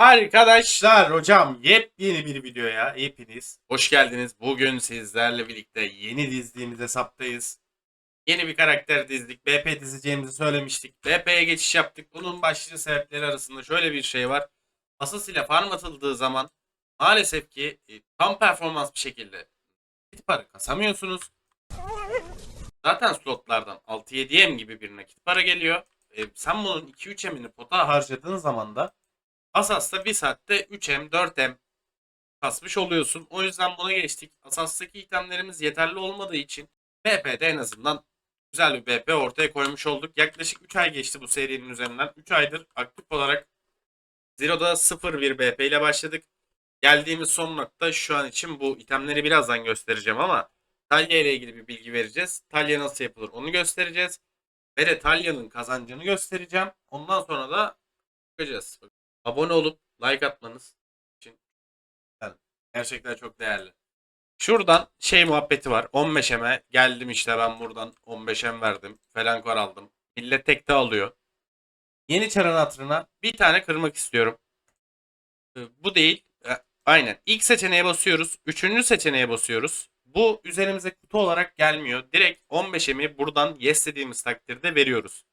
Arkadaşlar hocam yepyeni bir videoya hepiniz hoş geldiniz. Bugün sizlerle birlikte yeni dizdiğimiz hesaptayız. Yeni bir karakter dizdik. BP dizeceğimizi söylemiştik. BP'ye geçiş yaptık. Bunun başlıca sebepleri arasında şöyle bir şey var. Asas ile farm atıldığı zaman maalesef ki e, tam performans bir şekilde nakit para kasamıyorsunuz. Zaten slotlardan 6-7M gibi bir nakit para geliyor. E, sen bunun 2-3 emini pota harcadığın zaman da Asas'ta 1 saatte 3M 4M kasmış oluyorsun. O yüzden buna geçtik. Asas'taki itemlerimiz yeterli olmadığı için BP'de en azından güzel bir BP ortaya koymuş olduk. Yaklaşık 3 ay geçti bu serinin üzerinden. 3 aydır aktif olarak Zero'da 0 bir BP ile başladık. Geldiğimiz son nokta şu an için bu itemleri birazdan göstereceğim ama Talya ile ilgili bir bilgi vereceğiz. Talya nasıl yapılır onu göstereceğiz. Ve de Talya'nın kazancını göstereceğim. Ondan sonra da bakacağız. Abone olup like atmanız için yani gerçekten çok değerli. Şuradan şey muhabbeti var. 15'eme geldim işte ben buradan 15'em verdim. Felankor aldım. Millet tekte alıyor. Yeni çarın hatırına bir tane kırmak istiyorum. Ee, Bu değil. E, Aynen. İlk seçeneğe basıyoruz. Üçüncü seçeneğe basıyoruz. Bu üzerimize kutu olarak gelmiyor. Direkt 15'emi buradan yes dediğimiz takdirde veriyoruz.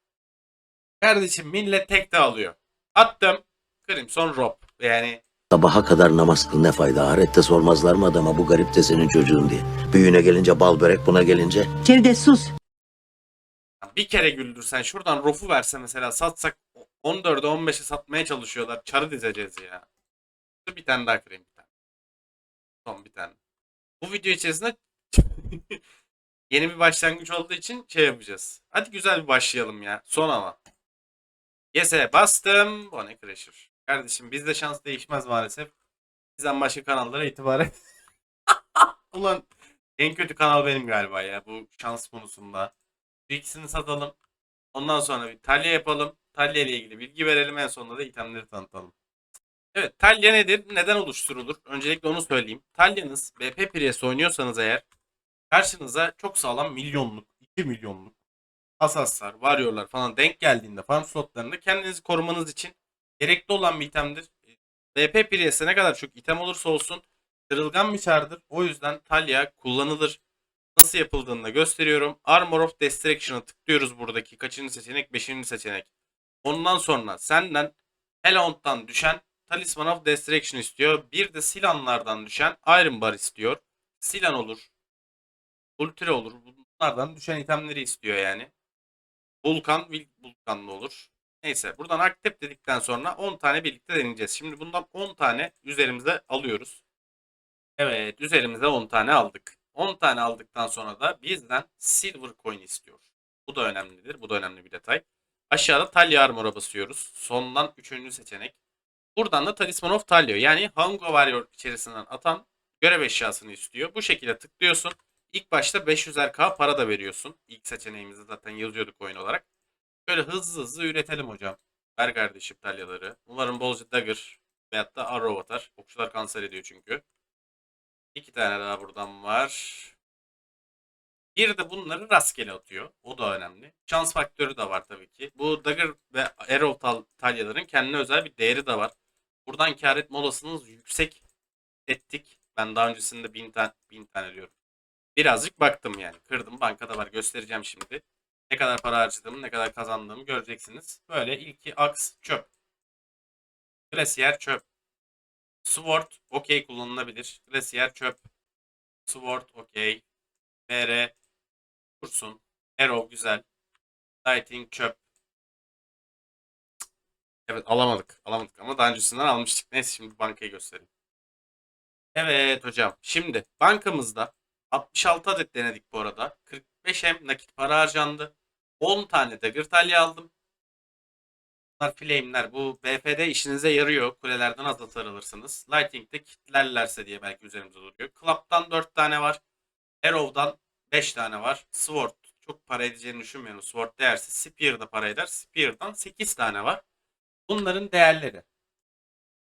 Kardeşim millet tekte alıyor. Attım. Crimson Rob. Yani Sabaha kadar namaz kıl ne fayda? Ahirette sormazlar mı adama bu garip de senin çocuğun diye. Büyüğüne gelince bal börek buna gelince. Cevdet sus. bir kere güldürsen şuradan Rob'u verse mesela satsak 14'e 15'e satmaya çalışıyorlar. Çarı dizeceğiz ya. Bir tane daha kırayım bir tane. Son bir tane. Bu video içerisinde yeni bir başlangıç olduğu için şey yapacağız. Hadi güzel bir başlayalım ya. Son ama. Yes'e bastım. Bone Crusher. Kardeşim bizde şans değişmez maalesef. Bizden başka kanallara itibar. Ulan en kötü kanal benim galiba ya bu şans konusunda. Bu ikisini satalım. Ondan sonra bir Talya yapalım. Talya ile ilgili bilgi verelim. En sonunda da itemleri tanıtalım. Evet Talya nedir? Neden oluşturulur? Öncelikle onu söyleyeyim. Talya'nız BP Prius oynuyorsanız eğer karşınıza çok sağlam milyonluk, 2 milyonluk asaslar, varyorlar falan denk geldiğinde farm slotlarında kendinizi korumanız için gerekli olan bir itemdir. BP Prius'e ne kadar çok item olursa olsun kırılgan bir çardır. O yüzden Talya kullanılır. Nasıl yapıldığını da gösteriyorum. Armor of Destruction'a tıklıyoruz buradaki. Kaçıncı seçenek? Beşinci seçenek. Ondan sonra senden Helaunt'tan düşen Talisman of Destruction istiyor. Bir de Silanlardan düşen Iron Bar istiyor. Silan olur. Ultra olur. Bunlardan düşen itemleri istiyor yani. Vulkan, Vulkanlı olur. Neyse buradan aktif dedikten sonra 10 tane birlikte deneyeceğiz. Şimdi bundan 10 tane üzerimize alıyoruz. Evet üzerimize 10 tane aldık. 10 tane aldıktan sonra da bizden Silver Coin istiyor. Bu da önemlidir. Bu da önemli bir detay. Aşağıda Talya Armor'a basıyoruz. Sondan 3. seçenek. Buradan da Talisman of Talya yani Hango Warrior içerisinden atan görev eşyasını istiyor. Bu şekilde tıklıyorsun. İlk başta 500'er para da veriyorsun. İlk seçeneğimizde zaten yazıyorduk oyun olarak. Böyle hızlı hızlı üretelim hocam. Ver kardeşim talyaları. Umarım bolca dagger veyahut da arrow atar. Okçular kanser ediyor çünkü. İki tane daha buradan var. Bir de bunları rastgele atıyor. O da önemli. Şans faktörü de var tabii ki. Bu dagger ve arrow tal talyaların kendine özel bir değeri de var. Buradan kar etme yüksek ettik. Ben daha öncesinde bin tane, bin tane diyorum. Birazcık baktım yani. Kırdım. Bankada var. Göstereceğim şimdi. Ne kadar para harcadığımı, ne kadar kazandığımı göreceksiniz. Böyle ilki aks çöp. Glacier çöp. Sword okey kullanılabilir. Glacier çöp. Sword okey. MR kursun. Arrow güzel. Lighting çöp. Evet alamadık. Alamadık ama daha öncesinden almıştık. Neyse şimdi bankayı göstereyim. Evet hocam. Şimdi bankamızda 66 adet denedik bu arada. 40 5M nakit para harcandı. 10 tane dagger talya aldım. Bunlar flame'ler. Bu BF'de işinize yarıyor. Kulelerden az hasar alırsınız. Lighting'de kitlerlerse diye belki üzerimize duruyor. Club'dan 4 tane var. Arrow'dan 5 tane var. Sword çok para edeceğini düşünmüyorum. Sword değersiz. Spear da para eder. Spear'dan 8 tane var. Bunların değerleri.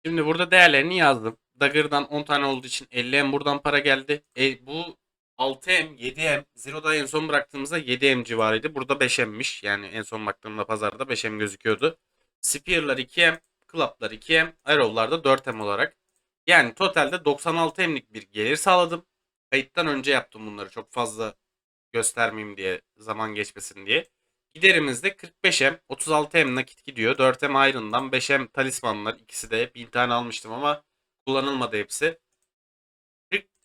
Şimdi burada değerlerini yazdım. Dagger'dan 10 tane olduğu için 50 M buradan para geldi. E, bu 6M, 7M. Zero'da en son bıraktığımızda 7M civarıydı. Burada 5M'miş. Yani en son baktığımda pazarda 5M gözüküyordu. Spear'lar 2M. Club'lar 2M, Arrow'lar da 4M olarak. Yani totalde 96M'lik bir gelir sağladım. Kayıttan önce yaptım bunları çok fazla göstermeyeyim diye zaman geçmesin diye. Giderimiz de 45M, 36M nakit gidiyor. 4M Iron'dan 5M talismanlar ikisi de 1000 tane almıştım ama kullanılmadı hepsi.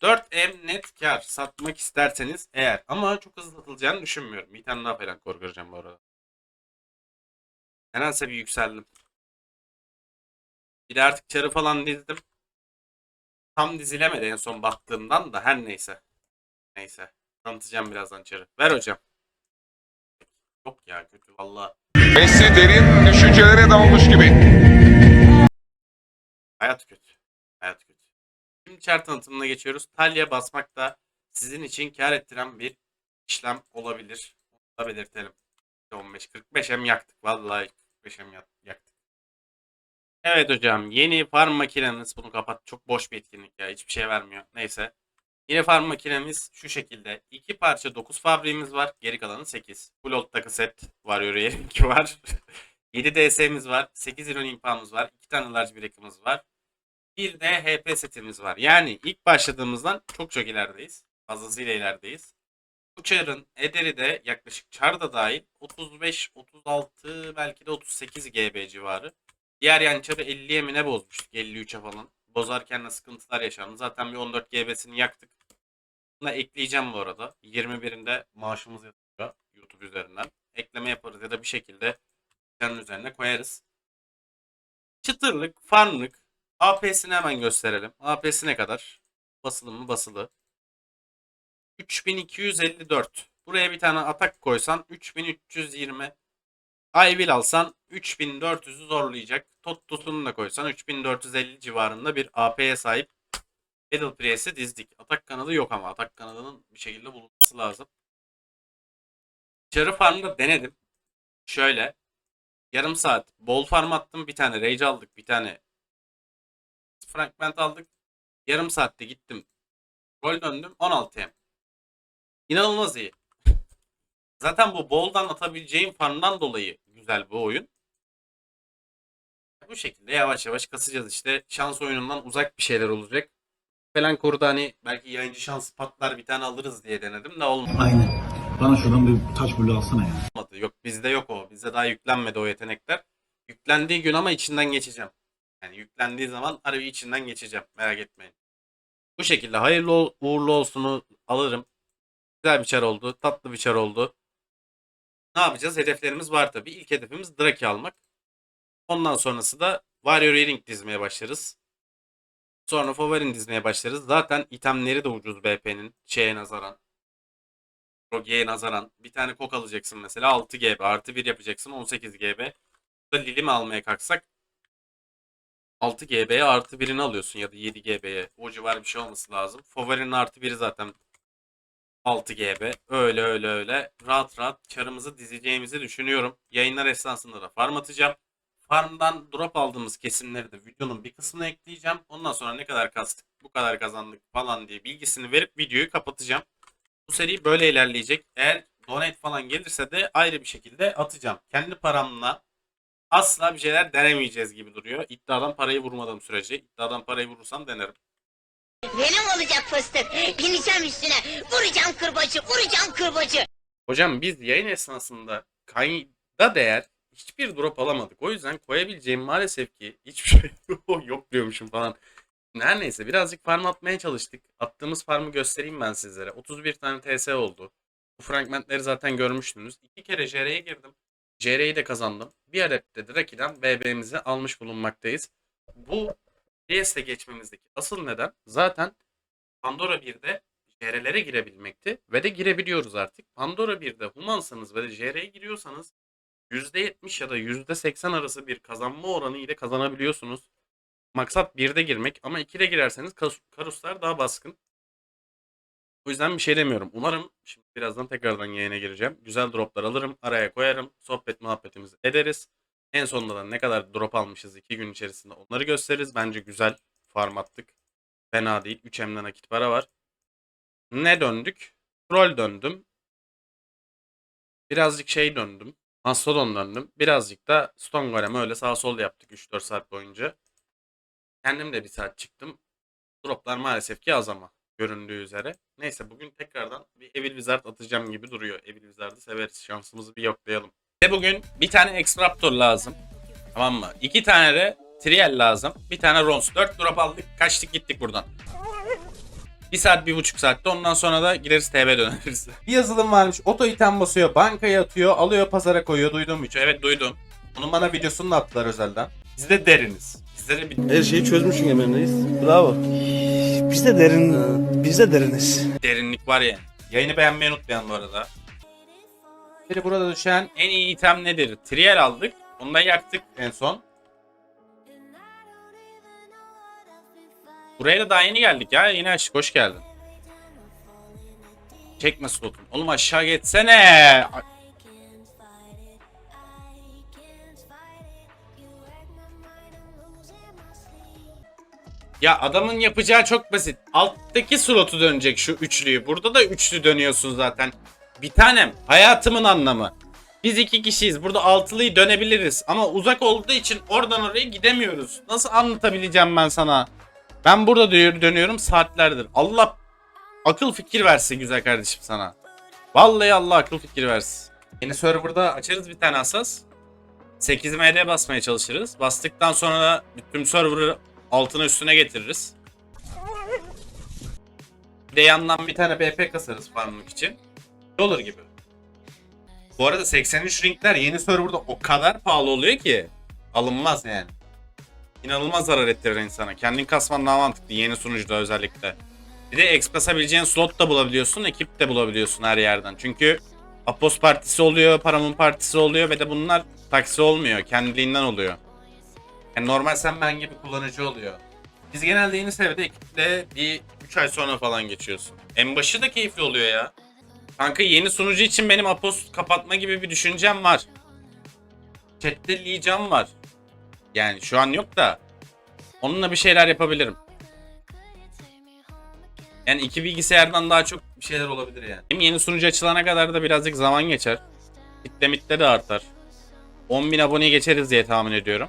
44M net kar satmak isterseniz eğer ama çok hızlı atılacağını düşünmüyorum. Bir tane daha falan korkacağım bu arada. Nedense bir yükseldim. Bir de artık çarı falan dizdim. Tam dizilemedi en son baktığımdan da her neyse. Neyse. Tanıtacağım birazdan çarı. Ver hocam. Yok ya kötü valla. Messi derin düşüncelere dalmış gibi. Hayat kötü. Hayat kötü. Şimdi çar tanıtımına geçiyoruz. Talya basmak da sizin için kar ettiren bir işlem olabilir. Onu da belirtelim. 15 45 hem yaktık. Vallahi 45 hem yak- yaktık. Evet hocam yeni farm makinemiz bunu kapat. Çok boş bir etkinlik ya. Hiçbir şey vermiyor. Neyse. Yeni farm makinemiz şu şekilde. İki parça 9 fabriğimiz var. Geri kalanı 8. Full old takı set var. Oraya 2 var. 7 DS'miz var. 8 iron impağımız var. 2 tane large break'imiz var. Bir de HP setimiz var. Yani ilk başladığımızdan çok çok ilerideyiz. Fazlasıyla ilerideyiz. Bu ederi de yaklaşık çar da dahil 35, 36 belki de 38 GB civarı. Diğer yan çarı 50'ye mi ne bozmuştuk 53'e falan. Bozarken de sıkıntılar yaşandı. Zaten bir 14 GB'sini yaktık. Buna ekleyeceğim bu arada. 21'inde maaşımız yatıyor YouTube üzerinden. Ekleme yaparız ya da bir şekilde üzerine koyarız. Çıtırlık, farmlık, AP'sini hemen gösterelim. AP'si ne kadar? Basılı mı? Basılı. 3254. Buraya bir tane atak koysan 3320. I will alsan 3400'ü zorlayacak. Tottus'unu da koysan 3450 civarında bir AP'ye sahip Battle Press'i dizdik. Atak kanadı yok ama atak kanadının bir şekilde bulunması lazım. Çarı farmda denedim. Şöyle. Yarım saat bol farm attım. Bir tane rage aldık. Bir tane fragment aldık. Yarım saatte gittim. Gol döndüm 16M. İnanılmaz iyi. Zaten bu boldan atabileceğim farmdan dolayı güzel bu oyun. Bu şekilde yavaş yavaş kasacağız işte. Şans oyunundan uzak bir şeyler olacak. Falan koruda hani belki yayıncı şansı patlar bir tane alırız diye denedim de olmadı. Aynen. Bana şuradan bir taş bulu alsana ya. Yok bizde yok o. Bizde daha yüklenmedi o yetenekler. Yüklendiği gün ama içinden geçeceğim. Yani yüklendiği zaman harbi içinden geçeceğim. Merak etmeyin. Bu şekilde hayırlı ol- uğurlu olsunu alırım. Güzel bir çar oldu. Tatlı bir çar oldu. Ne yapacağız? Hedeflerimiz var tabii. İlk hedefimiz Draki almak. Ondan sonrası da Warrior Earring dizmeye başlarız. Sonra Favorin dizmeye başlarız. Zaten itemleri de ucuz BP'nin şeye nazaran. Roge'ye nazaran. Bir tane kok alacaksın mesela 6 GB. Artı 1 yapacaksın 18 GB. Burada Lili mi almaya kalksak 6 GB'ye artı 1'ini alıyorsun ya da 7 GB'ye. O civar bir şey olması lazım. Favorinin artı 1'i zaten 6 GB. Öyle öyle öyle. Rahat rahat çarımızı dizeceğimizi düşünüyorum. Yayınlar esnasında da farm atacağım. Farmdan drop aldığımız kesimleri de videonun bir kısmına ekleyeceğim. Ondan sonra ne kadar kastık, bu kadar kazandık falan diye bilgisini verip videoyu kapatacağım. Bu seri böyle ilerleyecek. Eğer donate falan gelirse de ayrı bir şekilde atacağım. Kendi paramla asla bir şeyler denemeyeceğiz gibi duruyor. İddiadan parayı vurmadığım sürece. İddiadan parayı vurursam denerim. Benim olacak fıstık. Bineceğim üstüne. Vuracağım kırbacı, vuracağım kırbacı. Hocam biz yayın esnasında kayda değer hiçbir drop alamadık. O yüzden koyabileceğim maalesef ki hiçbir şey yok diyormuşum falan. Her neyse birazcık farm atmaya çalıştık. Attığımız farmı göstereyim ben sizlere. 31 tane TS oldu. Bu fragmentleri zaten görmüştünüz. İki kere JR'ye girdim. JR'yi de kazandım. Bir adet de Draki'den BB'mizi almış bulunmaktayız. Bu PS'e geçmemizdeki asıl neden zaten Pandora 1'de JR'lere girebilmekti ve de girebiliyoruz artık. Pandora 1'de humansanız ve de JR'ye giriyorsanız %70 ya da %80 arası bir kazanma oranı ile kazanabiliyorsunuz. Maksat 1'de girmek ama 2'de girerseniz karuslar daha baskın. O yüzden bir şey demiyorum. Umarım şimdi birazdan tekrardan yayına gireceğim. Güzel droplar alırım, araya koyarım. Sohbet muhabbetimizi ederiz. En sonunda da ne kadar drop almışız 2 gün içerisinde onları gösteririz. Bence güzel farm attık. Fena değil. 3 M'den nakit para var. Ne döndük? Troll döndüm. Birazcık şey döndüm. Mastodon döndüm. Birazcık da Stone Golem öyle sağ sol yaptık 3-4 saat boyunca. Kendim de bir saat çıktım. Droplar maalesef ki az ama göründüğü üzere. Neyse bugün tekrardan bir Evil Wizard atacağım gibi duruyor. Evil Wizard'ı severiz. Şansımızı bir yoklayalım. Ve bugün bir tane Extraptor lazım. Tamam mı? İki tane de Trial lazım. Bir tane Rons. 4 drop aldık. Kaçtık gittik buradan. Bir saat, bir buçuk saatte ondan sonra da gideriz TB döneriz. Bir yazılım varmış. Oto item basıyor, bankaya atıyor, alıyor pazara koyuyor. Duydun mu hiç? Evet duydum. Bunun bana videosunu da attılar özelden. Siz de deriniz. Sizlere bir Her şeyi çözmüşsün reis. Bravo. Biz de derin, biz de deriniz. derinlik var ya. Yayını beğenmeyi unutmayın bu arada. Biri burada düşen en iyi item nedir? Trial aldık. Onu da yaktık en son. Buraya da daha yeni geldik ya. Yeni açtık. Hoş geldin. Çekme slotun. Oğlum aşağı geçsene. Ya adamın yapacağı çok basit. Alttaki slotu dönecek şu üçlüyü. Burada da üçlü dönüyorsun zaten. Bir tanem hayatımın anlamı. Biz iki kişiyiz. Burada altılıyı dönebiliriz. Ama uzak olduğu için oradan oraya gidemiyoruz. Nasıl anlatabileceğim ben sana? Ben burada dö- dönüyorum saatlerdir. Allah akıl fikir versin güzel kardeşim sana. Vallahi Allah akıl fikir versin. Yeni serverda açarız bir tane asas. 8 MD basmaya çalışırız. Bastıktan sonra tüm server'ı altına üstüne getiririz. Bir de yandan bir tane BP kasarız farmlık için. Olur gibi. Bu arada 83 ringler yeni serverda o kadar pahalı oluyor ki alınmaz yani. İnanılmaz zarar ettirir insana. Kendin kasman daha mantıklı yeni sunucuda özellikle. Bir de X basabileceğin slot da bulabiliyorsun, ekip de bulabiliyorsun her yerden. Çünkü Apos partisi oluyor, Paramın partisi oluyor ve de bunlar taksi olmuyor. Kendiliğinden oluyor. Yani normal sen ben gibi kullanıcı oluyor. Biz genelde yeni seviyede ekiple bir 3 ay sonra falan geçiyorsun. En başı da keyifli oluyor ya. Kanka yeni sunucu için benim Apos kapatma gibi bir düşüncem var. Chat'te Lican var. Yani şu an yok da onunla bir şeyler yapabilirim. Yani iki bilgisayardan daha çok bir şeyler olabilir yani. Hem yeni sunucu açılana kadar da birazcık zaman geçer. Kitle mitle de artar. 10.000 aboneye geçeriz diye tahmin ediyorum.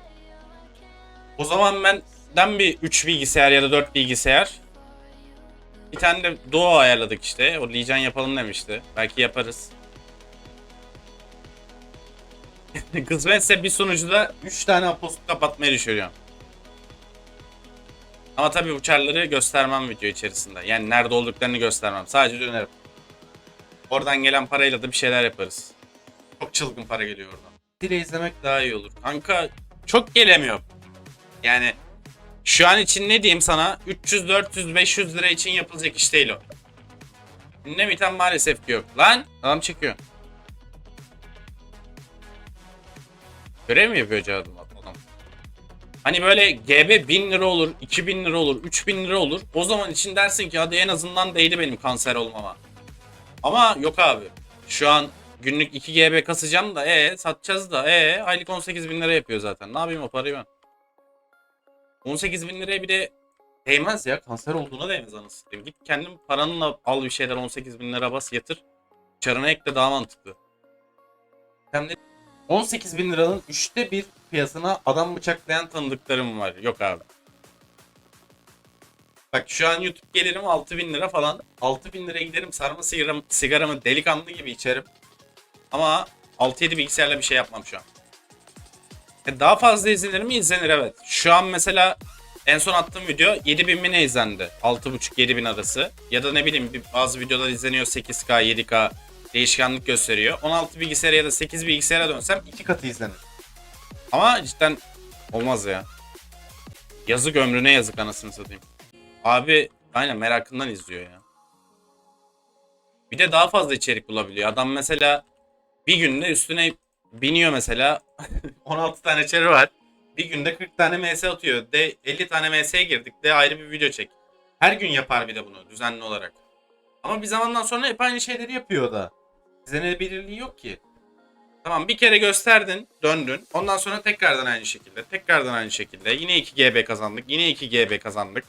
O zaman benden bir 3 bilgisayar ya da 4 bilgisayar. Bir tane de Doğu ayarladık işte. O Lican yapalım demişti. Belki yaparız. Kısmetse bir sunucuda 3 tane apost kapatmayı düşünüyorum. Ama tabii uçarları göstermem video içerisinde. Yani nerede olduklarını göstermem. Sadece dönerim. Oradan gelen parayla da bir şeyler yaparız. Çok çılgın para geliyor oradan. Dile izlemek daha iyi olur. Kanka çok gelemiyor. Yani şu an için ne diyeyim sana 300, 400, 500 lira için yapılacak iş değil o. Ne biten maalesef ki yok. Lan adam çekiyor. Görev mi yapıyor Cadım adam? Hani böyle GB 1000 lira olur, 2000 lira olur, 3000 lira olur. O zaman için dersin ki hadi en azından değdi benim kanser olmama. Ama yok abi. Şu an günlük 2 GB kasacağım da e satacağız da e aylık 18 bin lira yapıyor zaten. Ne yapayım o parayı ben? 18 bin liraya bir de değmez ya. Kanser olduğuna değmez anasını. Git kendin paranla al bir şeyler 18 bin lira bas yatır. Çarına ekle daha mantıklı. Hem de 18 bin liranın üçte bir fiyatına adam bıçaklayan tanıdıklarım var. Yok abi. Bak şu an YouTube gelirim 6 bin lira falan. 6 bin liraya giderim sarma sigaramı, sigaramı delikanlı gibi içerim. Ama 6-7 bilgisayarla bir şey yapmam şu an. E daha fazla izlenir mi? İzlenir evet. Şu an mesela en son attığım video 7000 mi ne izlendi? 6.5-7000 arası. Ya da ne bileyim bazı videolar izleniyor 8K, 7K değişkenlik gösteriyor. 16 bilgisayara ya da 8 bilgisayara dönsem 2 katı izlenir. Ama cidden olmaz ya. Yazık ömrüne yazık anasını satayım. Abi aynen merakından izliyor ya. Bir de daha fazla içerik bulabiliyor. Adam mesela bir günde üstüne biniyor mesela 16 tane çarı var. Bir günde 40 tane MS atıyor. De 50 tane MS'ye girdik. De ayrı bir video çek. Her gün yapar bir de bunu düzenli olarak. Ama bir zamandan sonra hep aynı şeyleri yapıyor da. İzlenebilirliği yok ki. Tamam bir kere gösterdin, döndün. Ondan sonra tekrardan aynı şekilde, tekrardan aynı şekilde. Yine 2 GB kazandık, yine 2 GB kazandık.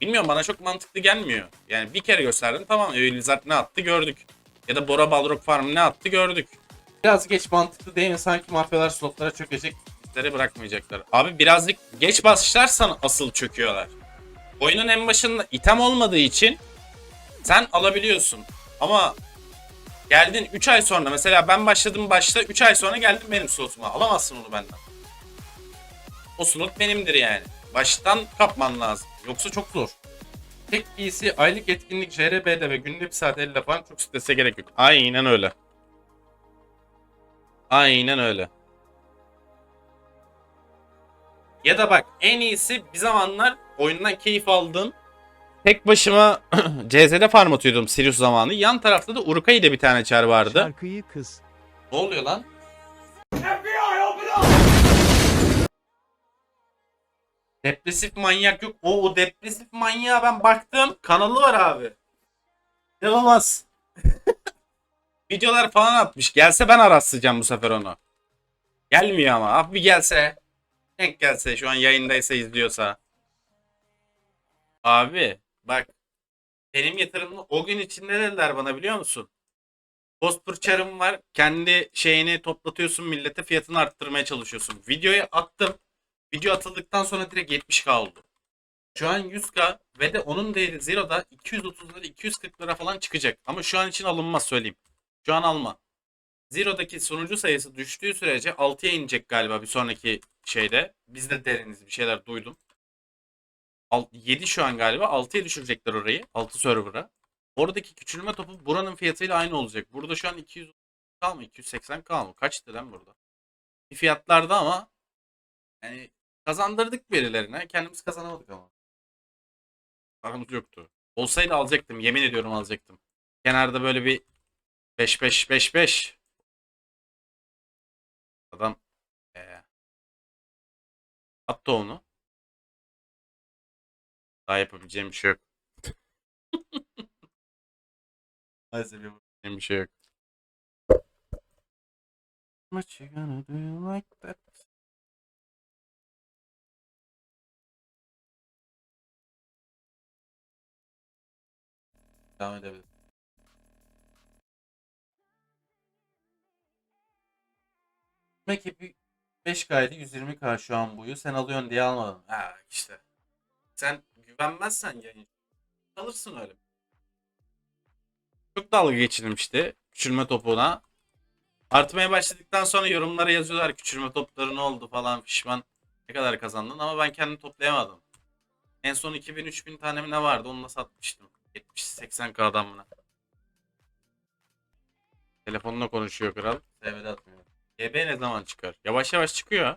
Bilmiyorum bana çok mantıklı gelmiyor. Yani bir kere gösterdin tamam Evil Wizard ne attı gördük. Ya da Bora Balrog Farm ne attı gördük. Biraz geç mantıklı değil mi? Sanki mafyalar slotlara çökecek. bizleri bırakmayacaklar. Abi birazcık geç başlarsan asıl çöküyorlar. Oyunun en başında item olmadığı için sen alabiliyorsun. Ama geldin 3 ay sonra mesela ben başladım başta 3 ay sonra geldim benim slotuma. Alamazsın onu benden. O slot benimdir yani. Baştan kapman lazım. Yoksa çok zor. Tek PC aylık etkinlik JRB'de ve günde bir saat 50 falan çok strese gerek yok. Aynen öyle. Aynen öyle. Ya da bak en iyisi bir zamanlar oyundan keyif aldığım tek başıma CZ'de farm atıyordum Sirius zamanı. Yan tarafta da Urukay ile bir tane çar vardı. Şarkıyı kız. Ne oluyor lan? Depresif manyak yok. O, o depresif manyağa ben baktım. Kanalı var abi. İnanılmaz. Videolar falan atmış. Gelse ben araslayacağım bu sefer onu. Gelmiyor ama. Abi bir gelse. Denk gelse şu an yayındaysa izliyorsa. Abi bak. Benim yatırımını o gün için ne dediler bana biliyor musun? Postpur çarım var. Kendi şeyini toplatıyorsun millete fiyatını arttırmaya çalışıyorsun. Videoyu attım. Video atıldıktan sonra direkt 70k oldu. Şu an 100k ve de onun değeri Zero'da 230 lira 240 lira falan çıkacak. Ama şu an için alınmaz söyleyeyim. Şu an alma. Zero'daki sunucu sayısı düştüğü sürece 6'ya inecek galiba bir sonraki şeyde. Biz de deriniz bir şeyler duydum. 7 şu an galiba 6'ya düşürecekler orayı. 6 server'a. Oradaki küçülme topu buranın fiyatıyla aynı olacak. Burada şu an 200 kal mı? 280 kal mı? Kaçtı lan burada? Bir fiyatlarda ama yani kazandırdık birilerine. Kendimiz kazanamadık ama. Paramız yoktu. Olsaydı alacaktım. Yemin ediyorum alacaktım. Kenarda böyle bir 5-5-5-5. Adam ee, attı onu. Daha yapabileceğim bir şey yok. Maalesef yapabileceğim bir şey yok. What you gonna do like that? Devam edebiliriz. Demek ki bir 5K'ydı 120K şu an buyu. Sen alıyorsun diye almadın. Ha işte. Sen güvenmezsen yayın alırsın öyle. Çok dalga geçilmişti küçülme topuna. Artmaya başladıktan sonra yorumlara yazıyorlar küçülme topları ne oldu falan pişman. Ne kadar kazandın ama ben kendim toplayamadım. En son 2000-3000 tane mi ne vardı onunla satmıştım. 70-80k'dan mı ne? Telefonla konuşuyor kral. TV'de atmıyor. GB ne zaman çıkar? Yavaş yavaş çıkıyor.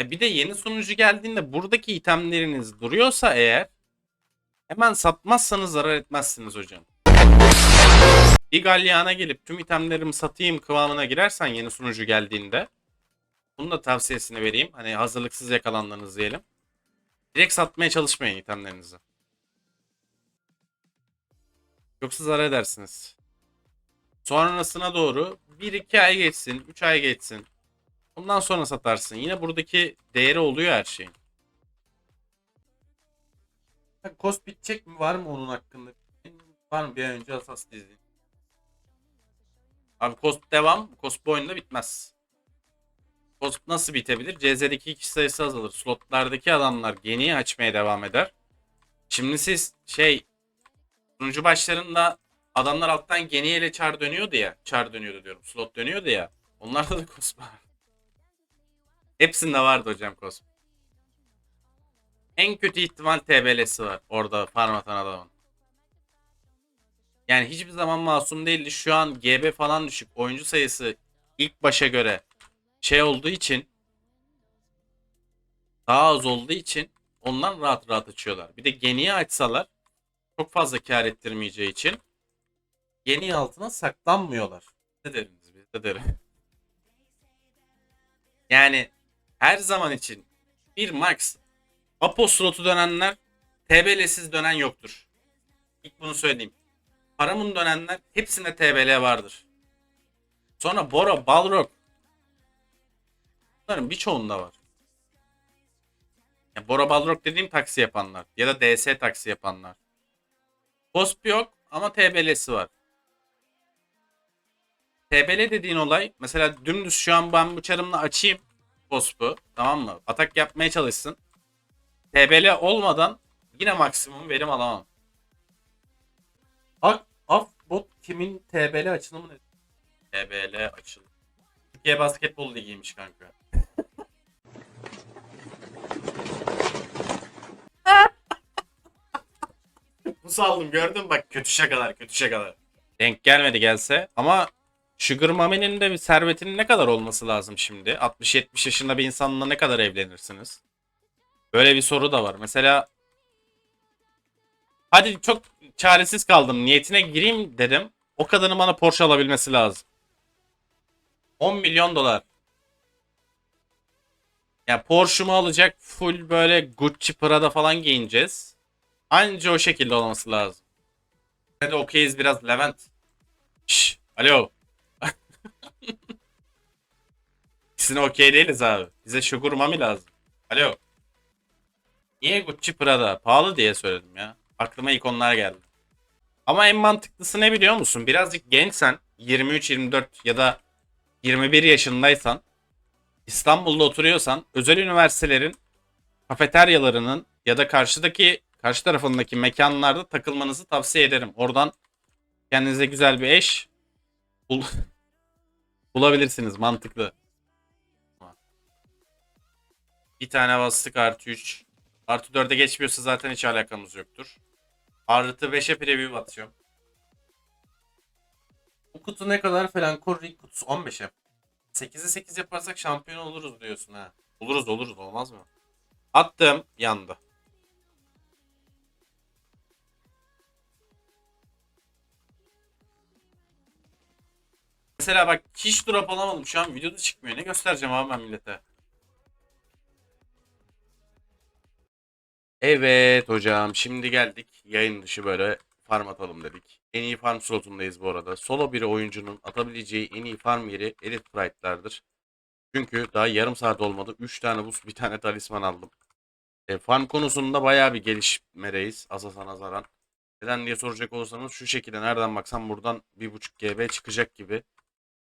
E bir de yeni sunucu geldiğinde buradaki itemleriniz duruyorsa eğer hemen satmazsanız zarar etmezsiniz hocam. Bir gelip tüm itemlerimi satayım kıvamına girersen yeni sunucu geldiğinde bunun da tavsiyesini vereyim. Hani hazırlıksız yakalandınız diyelim. Direkt satmaya çalışmayın itemlerinizi. Yoksa zarar edersiniz. Sonrasına doğru 1-2 ay geçsin, 3 ay geçsin. Ondan sonra satarsın. Yine buradaki değeri oluyor her şeyin. Ha, Cost bitecek mi? Var mı onun hakkında? Var mı? Bir an önce Asas dizdi. Abi Cost devam. Cost bu oyunda bitmez. Cost nasıl bitebilir? CZ'deki kişi sayısı azalır. Slotlardaki adamlar geniyi açmaya devam eder. Şimdi siz şey sunucu başlarında adamlar alttan geniyle çar dönüyordu ya. Çar dönüyordu diyorum. Slot dönüyordu ya. Onlarda da Cost var. Hepsinde vardı hocam Cost. En kötü ihtimal TBL'si var orada farm atan adamın. Yani hiçbir zaman masum değildi. Şu an GB falan düşük. Oyuncu sayısı ilk başa göre şey olduğu için daha az olduğu için ondan rahat rahat açıyorlar. Bir de geniye açsalar çok fazla kar ettirmeyeceği için geni altına saklanmıyorlar. Ne deriniz biz de derim. Yani her zaman için bir max Apo slotu dönenler TBL'siz dönen yoktur. İlk bunu söyleyeyim. Paramın dönenler hepsinde TBL vardır. Sonra Bora, Balrog. Bunların birçoğunda var. Ya Bora Balrog dediğim taksi yapanlar. Ya da DS taksi yapanlar. Cosp yok ama TBL'si var. TBL dediğin olay mesela dümdüz şu an ben bu çarımla açayım pospu tamam mı? Atak yapmaya çalışsın. TBL olmadan yine maksimum verim alamam. Ak, af bot kimin TBL açılımı ne? TBL açıl. Türkiye Basketbol Ligi'ymiş kanka. Bu saldım gördün mü? bak kötü şakalar kötü şakalar. Denk gelmedi gelse ama Sugar Mami'nin de servetinin ne kadar olması lazım şimdi? 60-70 yaşında bir insanla ne kadar evlenirsiniz? Böyle bir soru da var. Mesela hadi çok çaresiz kaldım. Niyetine gireyim dedim. O kadının bana Porsche alabilmesi lazım. 10 milyon dolar. Ya Porsche'umu alacak full böyle Gucci Prada falan giyineceğiz. Anca o şekilde olması lazım. Hadi okeyiz biraz Levent. Şş, alo. İkisine okey değiliz abi. Bize Sugar Mami lazım. Alo. Niye Gucci Prada? Pahalı diye söyledim ya. Aklıma ilk onlar geldi. Ama en mantıklısı ne biliyor musun? Birazcık gençsen 23-24 ya da 21 yaşındaysan İstanbul'da oturuyorsan özel üniversitelerin kafeteryalarının ya da karşıdaki karşı tarafındaki mekanlarda takılmanızı tavsiye ederim. Oradan kendinize güzel bir eş bul bulabilirsiniz mantıklı. Bir tane bastık artı 3. Artı 4'e geçmiyorsa zaten hiç alakamız yoktur. Artı 5'e preview atıyorum. Bu kutu ne kadar falan ring kutusu 15'e. 8'e 8 yaparsak şampiyon oluruz diyorsun ha. Oluruz oluruz olmaz mı? Attım yandı. Mesela bak hiç drop alamadım. Şu an videoda çıkmıyor. Ne göstereceğim abi ben millete? Evet hocam şimdi geldik. Yayın dışı böyle farm atalım dedik. En iyi farm slotundayız bu arada. Solo bir oyuncunun atabileceği en iyi farm yeri Elite Fright'lardır. Çünkü daha yarım saat olmadı. 3 tane buz bir tane talisman aldım. E, farm konusunda bayağı bir gelişmedeyiz. Asas'a nazaran. Neden diye soracak olursanız şu şekilde nereden baksam buradan 1.5 GB çıkacak gibi.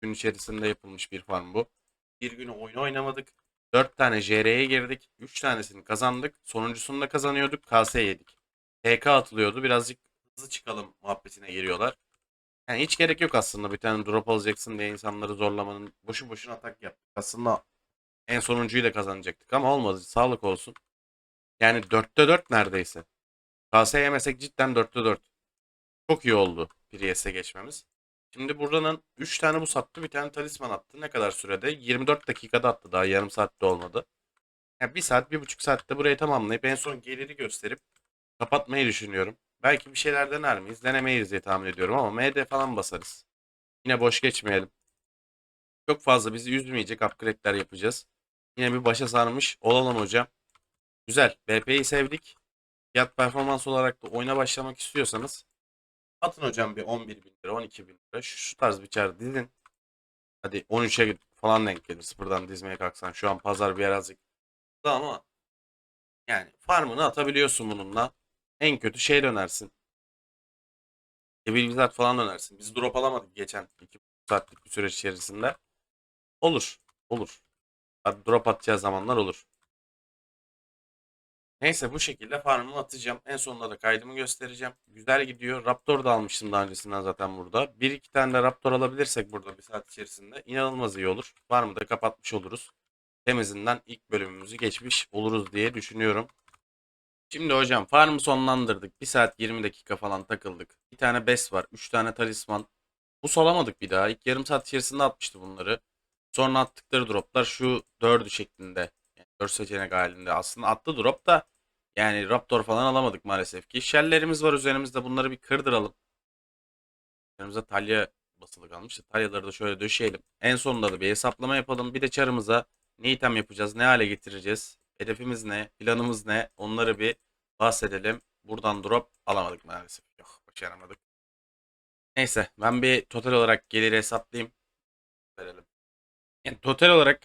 Gün içerisinde yapılmış bir farm bu. Bir günü oyun oynamadık. 4 tane JR'ye girdik. 3 tanesini kazandık. Sonuncusunu da kazanıyorduk. KS yedik. TK atılıyordu. Birazcık hızlı çıkalım muhabbetine giriyorlar. Yani hiç gerek yok aslında bir tane drop alacaksın diye insanları zorlamanın. Boşu boşuna atak yaptık. Aslında en sonuncuyu da kazanacaktık ama olmadı. Sağlık olsun. Yani 4'te 4 neredeyse. KS yemesek cidden 4'te 4. Çok iyi oldu Priest'e geçmemiz. Şimdi buranın 3 tane bu sattı bir tane talisman attı. Ne kadar sürede? 24 dakikada attı daha yarım saatte olmadı. Yani 1 saat 1,5 saatte burayı tamamlayıp en son geliri gösterip kapatmayı düşünüyorum. Belki bir şeyler dener miyiz? Denemeyiz diye tahmin ediyorum ama MD falan basarız. Yine boş geçmeyelim. Çok fazla bizi üzmeyecek upgrade'ler yapacağız. Yine bir başa sarmış olalım hocam. Güzel. BP'yi sevdik. Fiyat performans olarak da oyuna başlamak istiyorsanız atın hocam bir 11 bin lira 12 bin lira. Şu, şu tarz bir çar dizin. Hadi 13'e falan denk gelir. Sıfırdan dizmeye kalksan. Şu an pazar bir birazcık ama yani farmını atabiliyorsun bununla. En kötü şey dönersin. Evil Wizard falan dönersin. Biz drop alamadık geçen 2 saatlik bir süreç içerisinde. Olur. Olur. Drop atacağı zamanlar olur. Neyse bu şekilde farmımı atacağım. En sonunda da kaydımı göstereceğim. Güzel gidiyor. Raptor da almıştım daha öncesinden zaten burada. Bir iki tane de Raptor alabilirsek burada bir saat içerisinde inanılmaz iyi olur. Farmı da kapatmış oluruz. Temizinden ilk bölümümüzü geçmiş oluruz diye düşünüyorum. Şimdi hocam farmı sonlandırdık. 1 saat 20 dakika falan takıldık. Bir tane bes var. 3 tane talisman. Bu solamadık bir daha. İlk yarım saat içerisinde atmıştı bunları. Sonra attıkları droplar şu dördü şeklinde. Yani 4 seçenek halinde. Aslında attı drop da yani Raptor falan alamadık maalesef ki. Shell'lerimiz var üzerimizde. Bunları bir kırdıralım. Üzerimizde talya basılı kalmış. Talyaları da şöyle döşeyelim. En sonunda da bir hesaplama yapalım. Bir de çarımıza ne item yapacağız, ne hale getireceğiz, hedefimiz ne, planımız ne onları bir bahsedelim. Buradan drop alamadık maalesef. Yok başaramadık. Neyse ben bir total olarak geliri hesaplayayım. Verelim. Yani total olarak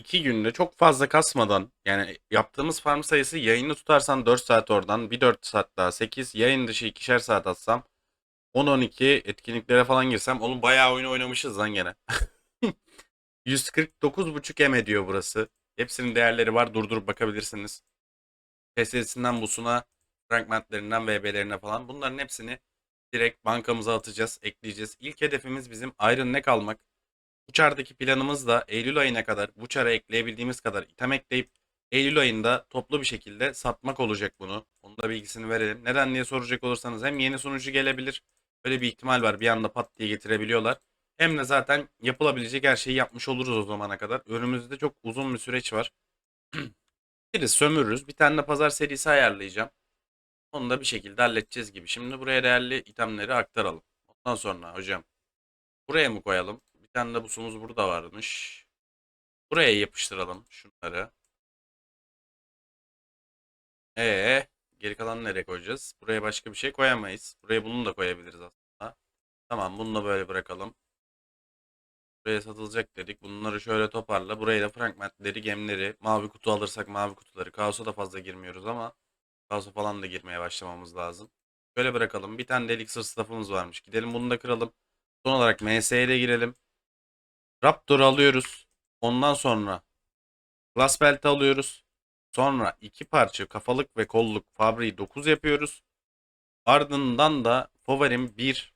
2 günde çok fazla kasmadan yani yaptığımız farm sayısı yayını tutarsan 4 saat oradan bir 4 saat daha 8 yayın dışı 2'şer saat atsam 10-12 etkinliklere falan girsem oğlum bayağı oyun oynamışız lan gene. 149.5 M ediyor burası. Hepsinin değerleri var. Durdurup bakabilirsiniz. PS'sinden busuna, fragmentlerinden VB'lerine falan. Bunların hepsini direkt bankamıza atacağız, ekleyeceğiz. İlk hedefimiz bizim Iron Neck almak. Buçar'daki planımız da Eylül ayına kadar Buçar'a ekleyebildiğimiz kadar item ekleyip Eylül ayında toplu bir şekilde satmak olacak bunu. Onun da bilgisini verelim. Neden diye soracak olursanız hem yeni sunucu gelebilir. Böyle bir ihtimal var. Bir anda pat diye getirebiliyorlar. Hem de zaten yapılabilecek her şeyi yapmış oluruz o zamana kadar. Önümüzde çok uzun bir süreç var. Biriz sömürürüz. Bir tane de pazar serisi ayarlayacağım. Onu da bir şekilde halledeceğiz gibi. Şimdi buraya değerli itemleri aktaralım. Ondan sonra hocam buraya mı koyalım? Bir tane de busumuz burada varmış. Buraya yapıştıralım şunları. Ee, geri kalanı nereye koyacağız? Buraya başka bir şey koyamayız. Buraya bunu da koyabiliriz aslında. Tamam bunu da böyle bırakalım. Buraya satılacak dedik. Bunları şöyle toparla. Buraya da fragmentleri, gemleri, mavi kutu alırsak mavi kutuları. Kaos'a da fazla girmiyoruz ama Kaos'a falan da girmeye başlamamız lazım. Şöyle bırakalım. Bir tane de elixir staff'ımız varmış. Gidelim bunu da kıralım. Son olarak MS'ye de girelim. Raptor'u alıyoruz. Ondan sonra Glass Belt alıyoruz. Sonra iki parça kafalık ve kolluk Fabri'yi 9 yapıyoruz. Ardından da favorim 1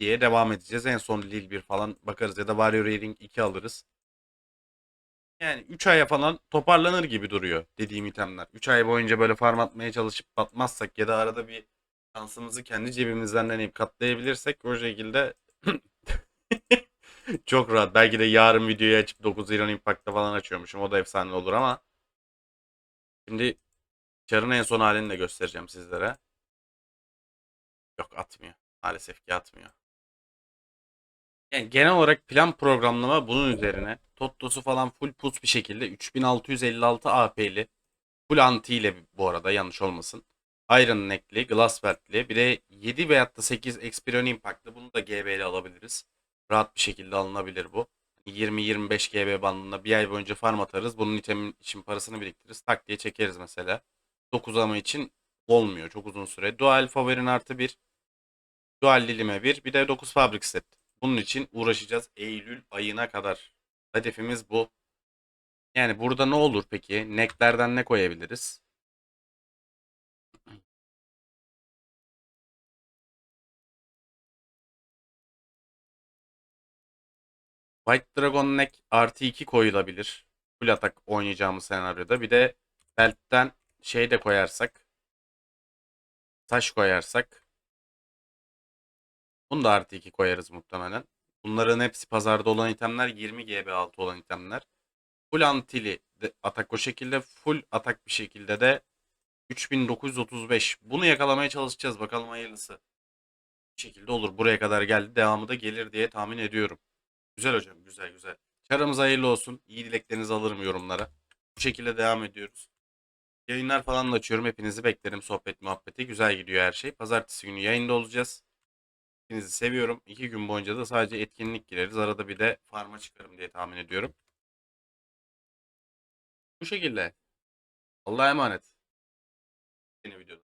diye devam edeceğiz. En son Lil 1 falan bakarız ya da Warrior Ring 2 alırız. Yani 3 aya falan toparlanır gibi duruyor dediğim itemler. 3 ay boyunca böyle farm atmaya çalışıp batmazsak ya da arada bir şansımızı kendi cebimizden deneyip katlayabilirsek o şekilde çok rahat. Belki de yarın videoyu açıp 9 İran Impact'ta falan açıyormuşum. O da efsane olur ama şimdi çarın en son halini de göstereceğim sizlere. Yok atmıyor. Maalesef ki atmıyor. Yani genel olarak plan programlama bunun üzerine. Totto'su falan full pus bir şekilde 3656 AP'li. Full anti ile bu arada yanlış olmasın. Iron Neck'li, Glass Belt'li. Bir de 7 veyahut da 8 Experion Impact'lı. Bunu da GB ile alabiliriz. Rahat bir şekilde alınabilir bu. 20-25 GB bandında bir ay boyunca farm atarız. Bunun itemin için parasını biriktiririz. Tak diye çekeriz mesela. 9 ama için olmuyor çok uzun süre. Dual favorin artı 1. Dual Lilime 1. Bir de 9 Fabric set. Bunun için uğraşacağız Eylül ayına kadar. Hedefimiz bu. Yani burada ne olur peki? Necklerden ne koyabiliriz? White Dragon Neck artı 2 koyulabilir. Full atak oynayacağımız senaryoda. Bir de belt'ten şey de koyarsak. Taş koyarsak. Bunu da artı 2 koyarız muhtemelen. Bunların hepsi pazarda olan itemler 20 GB altı olan itemler. Full antili atak o şekilde. Full atak bir şekilde de 3935. Bunu yakalamaya çalışacağız. Bakalım hayırlısı. Bir şekilde olur. Buraya kadar geldi. Devamı da gelir diye tahmin ediyorum. Güzel hocam. Güzel güzel. Çarımız hayırlı olsun. İyi dileklerinizi alırım yorumlara. Bu şekilde devam ediyoruz. Yayınlar falan da açıyorum. Hepinizi beklerim. Sohbet muhabbeti. Güzel gidiyor her şey. Pazartesi günü yayında olacağız. Hepinizi seviyorum. İki gün boyunca da sadece etkinlik gireriz. Arada bir de farma çıkarım diye tahmin ediyorum. Bu şekilde. Allah'a emanet. Yeni videoda.